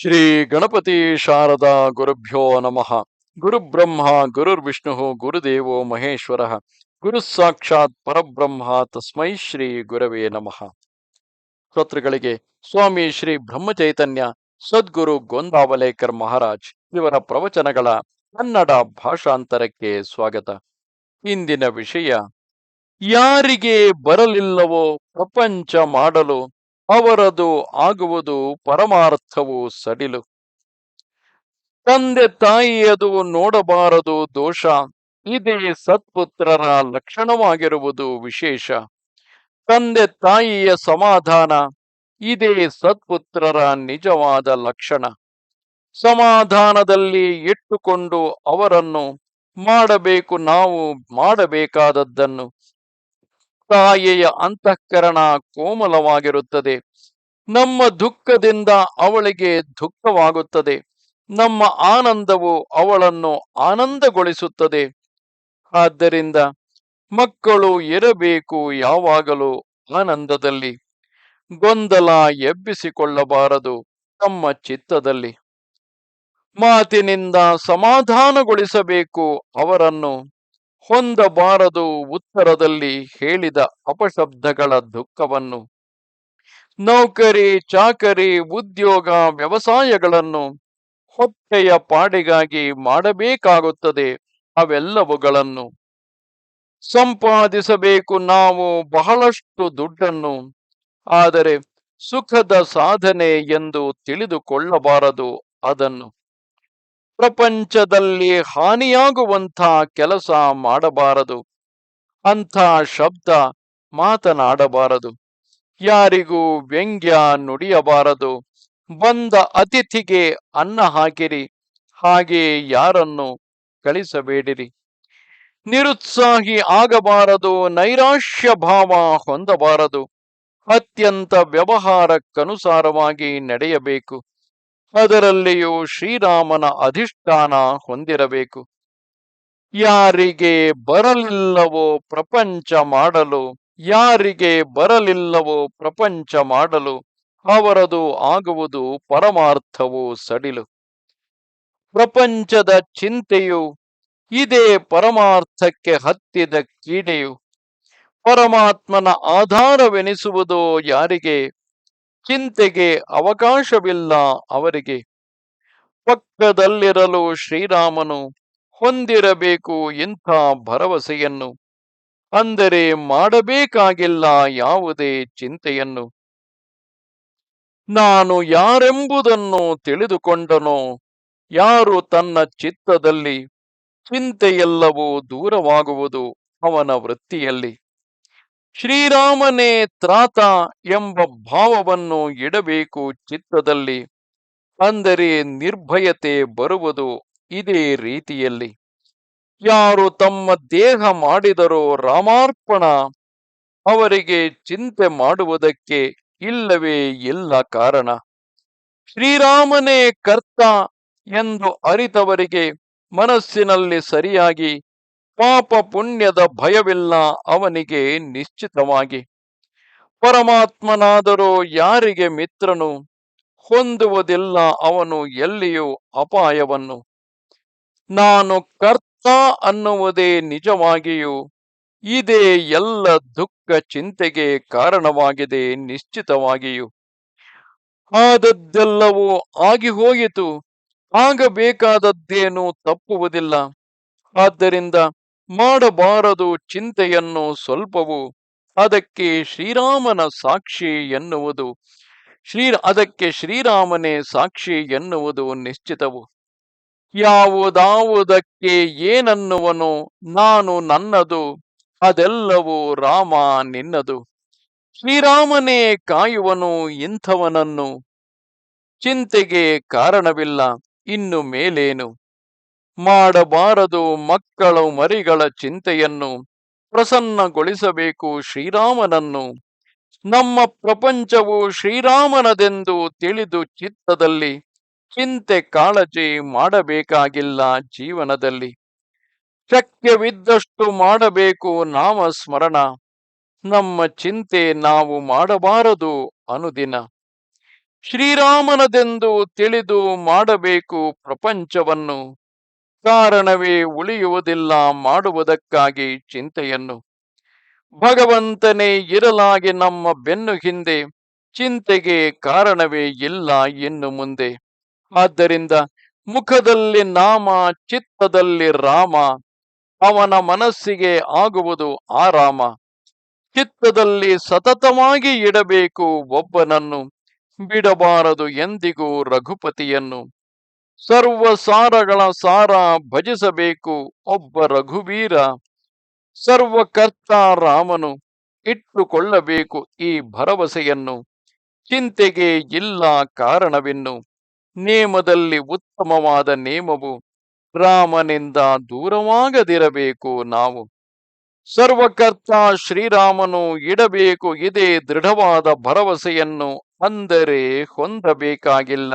ಶ್ರೀ ಗಣಪತಿ ಶಾರದಾ ಗುರುಭ್ಯೋ ನಮಃ. ಗುರುಬ್ರಹ್ಮ ಗುರುರ್ವಿಷ್ಣು ಗುರುದೇವೋ ಮಹೇಶ್ವರ, ಗುರು ಸಾಕ್ಷಾತ್ ಪರಬ್ರಹ್ಮ ತಸ್ಮೈ ಶ್ರೀ ಗುರವೇ ನಮಃ. ಶ್ರೋತೃಗಳಿಗೆ, ಸ್ವಾಮಿ ಶ್ರೀ ಬ್ರಹ್ಮಚೈತನ್ಯ, ಸದ್ಗುರು ಗೋಂದಾವಲೇಕರ್ ಮಹಾರಾಜ್ ಇವರ ಪ್ರವಚನಗಳ ಕನ್ನಡ ಭಾಷಾಂತರಕ್ಕೆ ಸ್ವಾಗತ. ಇಂದಿನ ವಿಷಯ, ಯಾರಿಗೆ ಬರಲಿಲ್ಲವೋ ಪ್ರಪಂಚ ಮಾಡಲು ಅವರದು ಆಗುವುದು ಪರಮಾರ್ಥವು ಸಡಿಲು. ತಂದೆ ತಾಯಿಯದು ನೋಡಬಾರದು ದೋಷ, ಇದೇ ಸತ್ಪುತ್ರರ ಲಕ್ಷಣವಾಗಿರುವುದು ವಿಶೇಷ. ತಂದೆ ತಾಯಿಯ ಸಮಾಧಾನ, ಇದೇ ಸತ್ಪುತ್ರರ ನಿಜವಾದ ಲಕ್ಷಣ. ಸಮಾಧಾನದಲ್ಲಿ ಇಟ್ಟುಕೊಂಡು ಅವರನ್ನು ಮಾಡಬೇಕು, ನಾವು ಮಾಡಬೇಕಾದದ್ದನ್ನು ತಾಯಿಯ ಅಂತಃಕರಣ ಕೋಮಲವಾಗಿರುತ್ತದೆ. ನಮ್ಮ ದುಃಖದಿಂದ ಅವಳಿಗೆ ದುಃಖವಾಗುತ್ತದೆ. ನಮ್ಮ ಆನಂದವು ಅವಳನ್ನು ಆನಂದಗೊಳಿಸುತ್ತದೆ. ಆದ್ದರಿಂದ ಮಕ್ಕಳು ಇರಬೇಕು ಯಾವಾಗಲೂ ಆನಂದದಲ್ಲಿ. ಗೊಂದಲ ಎಬ್ಬಿಸಿಕೊಳ್ಳಬಾರದು ತಮ್ಮ ಚಿತ್ತದಲ್ಲಿ. ಮಾತಿನಿಂದ ಸಮಾಧಾನಗೊಳಿಸಬೇಕು ಅವರನ್ನು. ಹೊಂದಬಾರದು ಉತ್ತರದಲ್ಲಿ ಹೇಳಿದ ಅಪಶಬ್ದಗಳ ದುಃಖವನ್ನು. ನೌಕರಿ, ಚಾಕರಿ, ಉದ್ಯೋಗ, ವ್ಯವಸಾಯಗಳನ್ನು ಹೊತ್ತೆಯ ಪಾಡಿಗಾಗಿ ಮಾಡಬೇಕಾಗುತ್ತದೆ ಅವೆಲ್ಲವುಗಳನ್ನು. ಸಂಪಾದಿಸಬೇಕು ನಾವು ಬಹಳಷ್ಟು ದುಡ್ಡನ್ನು, ಆದರೆ ಸುಖದ ಸಾಧನೆ ಎಂದು ತಿಳಿದುಕೊಳ್ಳಬಾರದು ಅದನ್ನು. ಪ್ರಪಂಚದಲ್ಲಿ ಹಾನಿಯಾಗುವಂಥ ಕೆಲಸ ಮಾಡಬಾರದು. ಅಂಥ ಶಬ್ದ ಮಾತನಾಡಬಾರದು. ಯಾರಿಗೂ ವ್ಯಂಗ್ಯ ನುಡಿಯಬಾರದು. ಬಂದ ಅತಿಥಿಗೆ ಅನ್ನ ಹಾಕಿರಿ. ಹಾಗೆ ಯಾರನ್ನು ಕಳಿಸಬೇಡಿರಿ. ನಿರುತ್ಸಾಹಿ ಆಗಬಾರದು. ನೈರಾಶ್ಯ ಭಾವ ಹೊಂದಬಾರದು. ಅತ್ಯಂತ ವ್ಯವಹಾರಕ್ಕನುಸಾರವಾಗಿ ನಡೆಯಬೇಕು. ಅದರಲ್ಲಿಯೂ ಶ್ರೀರಾಮನ ಅಧಿಷ್ಠಾನ ಹೊಂದಿರಬೇಕು. ಯಾರಿಗೆ ಬರಲಿಲ್ಲವೋ ಪ್ರಪಂಚ ಮಾಡಲು, ಯಾರಿಗೆ ಬರಲಿಲ್ಲವೋ ಪ್ರಪಂಚ ಮಾಡಲು ಅವರದು ಆಗುವುದು ಪರಮಾರ್ಥವು ಸಡಿಲು. ಪ್ರಪಂಚದ ಚಿಂತೆಯು ಇದೇ ಪರಮಾರ್ಥಕ್ಕೆ ಹತ್ತಿದ ಕೀಡೆಯು. ಪರಮಾತ್ಮನ ಆಧಾರವೆನಿಸುವುದೋ ಯಾರಿಗೆ ಚಿಂತೆಗೆ ಅವಕಾಶವಿಲ್ಲ ಅವರಿಗೆ. ಪಕ್ಕದಲ್ಲಿರಲು ಶ್ರೀರಾಮನು ಹೊಂದಿರಬೇಕು ಇಂಥ ಭರವಸೆಯನ್ನು. ಅಂದರೆ ಮಾಡಬೇಕಾಗಿಲ್ಲ ಯಾವುದೇ ಚಿಂತೆಯನ್ನು. ನಾನು ಯಾರೆಂಬುದನ್ನು ತಿಳಿದುಕೊಂಡನೋ, ಯಾರು ತನ್ನ ಚಿತ್ತದಲ್ಲಿ ಚಿಂತೆಯೆಲ್ಲವೂ ದೂರವಾಗುವುದು ಅವನ ವೃತ್ತಿಯಲ್ಲಿ. ಶ್ರೀರಾಮನೇ ತ್ರಾತ ಎಂಬ ಭಾವವನ್ನು ಇಡಬೇಕು ಚಿತ್ತದಲ್ಲಿ ಅಂದರೆ ನಿರ್ಭಯತೆ ಬರುವುದು ಇದೇ ರೀತಿಯಲ್ಲಿ. ಯಾರು ತಮ್ಮ ದೇಹ ಮಾಡಿದರೋ ರಾಮಾರ್ಪಣ, ಅವರಿಗೆ ಚಿಂತೆ ಮಾಡುವುದಕ್ಕೆ ಇಲ್ಲವೇ ಇಲ್ಲ ಕಾರಣ. ಶ್ರೀರಾಮನೇ ಕರ್ತ ಎಂದು ಅರಿತವರಿಗೆ ಮನಸ್ಸಿನಲ್ಲಿ ಸರಿಯಾಗಿ ಪಾಪ ಪುಣ್ಯದ ಭಯವಿಲ್ಲ ಅವನಿಗೆ ನಿಶ್ಚಿತವಾಗಿ. ಪರಮಾತ್ಮನಾದರೂ ಯಾರಿಗೆ ಮಿತ್ರನು? ಹೊಂದುವುದಿಲ್ಲ ಅವನು ಎಲ್ಲಿಯೂ ಅಪಾಯವನ್ನು. ನಾನು ಕರ್ತ ಅನ್ನುವುದೇ ನಿಜವಾಗಿಯೂ. ಇದೇ ಎಲ್ಲ ದುಃಖ ಚಿಂತೆಗೆ ಕಾರಣವಾಗಿದೆ ನಿಶ್ಚಿತವಾಗಿಯೂ. ಆದದ್ದೆಲ್ಲವೂ ಆಗಿ ಹೋಯಿತು ಆಗಬೇಕಾದದ್ದೇನು ತಪ್ಪುವುದಿಲ್ಲ. ಆದ್ದರಿಂದ ಮಾಡಬಾರದು ಚಿಂತೆಯನ್ನು ಸ್ವಲ್ಪವು. ಅದಕ್ಕೆ ಶ್ರೀರಾಮನ ಸಾಕ್ಷಿ ಎನ್ನುವುದು. ಶ್ರೀ, ಅದಕ್ಕೆ ಶ್ರೀರಾಮನೇ ಸಾಕ್ಷಿ ಎನ್ನುವುದು ನಿಶ್ಚಿತವು. ಯಾವುದಾವುದಕ್ಕೆ ಏನನ್ನುವನು? ನಾನು ನನ್ನದು, ಅದೆಲ್ಲವೂ ರಾಮ ನಿನ್ನದು. ಶ್ರೀರಾಮನೇ ಕಾಯುವನು ಇಂಥವನನ್ನು. ಚಿಂತೆಗೆ ಕಾರಣವಿಲ್ಲ, ಇನ್ನು ಮೇಲೇನು? ಮಾಡಬಾರದು ಮಕ್ಕಳ ಮರಿಗಳ ಚಿಂತೆಯನ್ನು ಪ್ರಸನ್ನಗೊಳಿಸಬೇಕು ಶ್ರೀರಾಮನನ್ನು. ನಮ್ಮ ಪ್ರಪಂಚವು ಶ್ರೀರಾಮನದೆಂದು ತಿಳಿದು ಚಿತ್ತದಲ್ಲಿ ಚಿಂತೆ ಕಾಳಜಿ ಮಾಡಬೇಕಾಗಿಲ್ಲ ಜೀವನದಲ್ಲಿ. ಶಕ್ಯವಿದ್ದಷ್ಟು ಮಾಡಬೇಕು ನಾಮ ಸ್ಮರಣ ನಮ್ಮ ಚಿಂತೆ ನಾವು ಮಾಡಬಾರದು ಅನುದಿನ. ಶ್ರೀರಾಮನದೆಂದು ತಿಳಿದು ಮಾಡಬೇಕು ಪ್ರಪಂಚವನ್ನು. ಕಾರಣವೇ ಉಳಿಯುವುದಿಲ್ಲ ಮಾಡುವುದಕ್ಕಾಗಿ ಚಿಂತೆಯನ್ನು. ಭಗವಂತನೇ ಇರಲಾಗಿ ನಮ್ಮ ಬೆನ್ನು ಹಿಂದೆ ಚಿಂತೆಗೆ ಕಾರಣವೇ ಇಲ್ಲ ಇನ್ನು ಮುಂದೆ. ಆದ್ದರಿಂದ ಮುಖದಲ್ಲಿ ನಾಮ, ಚಿತ್ತದಲ್ಲಿ ರಾಮ, ಅವನ ಮನಸ್ಸಿಗೆ ಆಗುವುದು ಆರಾಮ. ಚಿತ್ತದಲ್ಲಿ ಸತತವಾಗಿ ಇಡಬೇಕು ಒಬ್ಬನನ್ನು, ಬಿಡಬಾರದು ಎಂದಿಗೂ ರಘುಪತಿಯನ್ನು. ಸರ್ವ ಸಾರಗಳ ಸಾರ ಭಜಿಸಬೇಕು. ಒಬ್ಬ ರಘುವೀರ ಸರ್ವಕರ್ತ ರಾಮನು ಇಟ್ಟುಕೊಳ್ಳಬೇಕು ಈ ಭರವಸೆಯನ್ನು. ಚಿಂತೆಗೆ ಇಲ್ಲ ಕಾರಣವಿನ್ನು. ನೇಮದಲ್ಲಿ ಉತ್ತಮವಾದ ನೇಮವು ರಾಮನಿಂದ ದೂರವಾಗದಿರಬೇಕು ನಾವು. ಸರ್ವಕರ್ತ ಶ್ರೀರಾಮನು ಇಡಬೇಕು ಇದೇ ದೃಢವಾದ ಭರವಸೆಯನ್ನು ಅಂದರೆ ಹೊಂದಬೇಕಾಗಿಲ್ಲ.